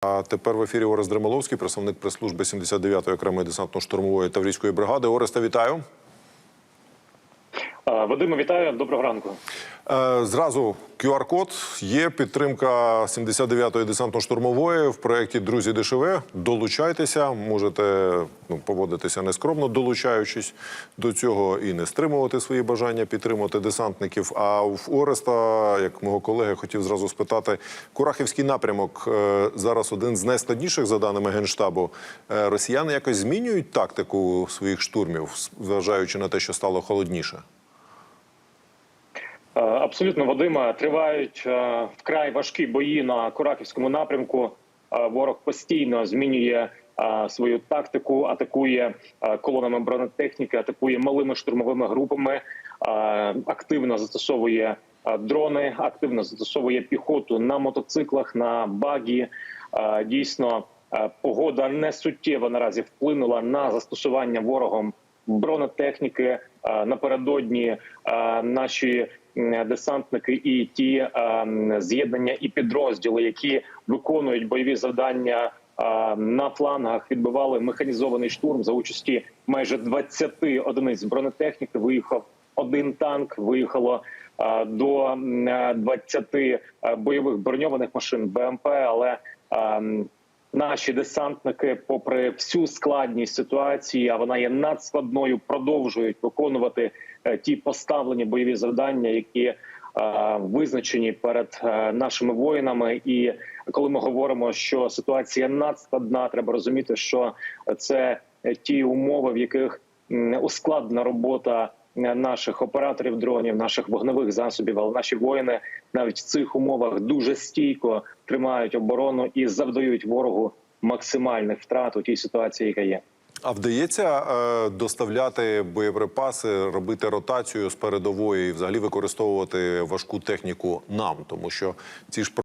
А тепер в ефірі Орест Дремоловський, представник прес-служби 79-ї окремої десантно-штурмової таврійської бригади. Ореста, вітаю. Вадиме, вітаю. Доброго ранку. Е, Зразу QR-код є підтримка 79-ї десантно-штурмової в проєкті Друзі ДШВ. Долучайтеся, можете ну, поводитися нескромно, долучаючись до цього і не стримувати свої бажання підтримувати десантників. А в Ореста, як мого колеги, хотів зразу спитати, Курахівський напрямок е, зараз один з найскладніших за даними генштабу. Е, Росіяни якось змінюють тактику своїх штурмів, зважаючи на те, що стало холодніше. Е, Абсолютно, Вадиме, тривають е, вкрай важкі бої на Кураківському напрямку. Е, Ворог постійно змінює свою тактику, атакує колонами бронетехніки, атакує малими штурмовими групами, активно застосовує дрони, активно застосовує піхоту на мотоциклах, на багі. Дійсно, погода не суттєво наразі вплинула на застосування ворогом бронетехніки. Е, Напередодні е, наші десантники і ті е, з'єднання і підрозділи, які виконують бойові завдання на флангах, відбивали механізований штурм за участі майже 20 одиниць бронетехніки. Виїхав один танк, виїхало до м, е, 20 е, бойових броньованих машин БМП, але е, м, Наші десантники, попри всю складність ситуації, а вона є надскладною, продовжують виконувати е, ті поставлені бойові завдання, які е, визначені перед е, нашими воїнами. І коли ми говоримо, що ситуація надскладна, треба розуміти, що це ті умови, в яких м, ускладнена робота наших операторів дронів, наших вогневих засобів, але наші воїни навіть в цих умовах дуже стійко тримають оборону і завдають ворогу максимальних втрат у тій ситуації, яка є. А вдається е, доставляти боєприпаси, робити ротацію з передової і взагалі використовувати важку техніку нам, тому що ці ж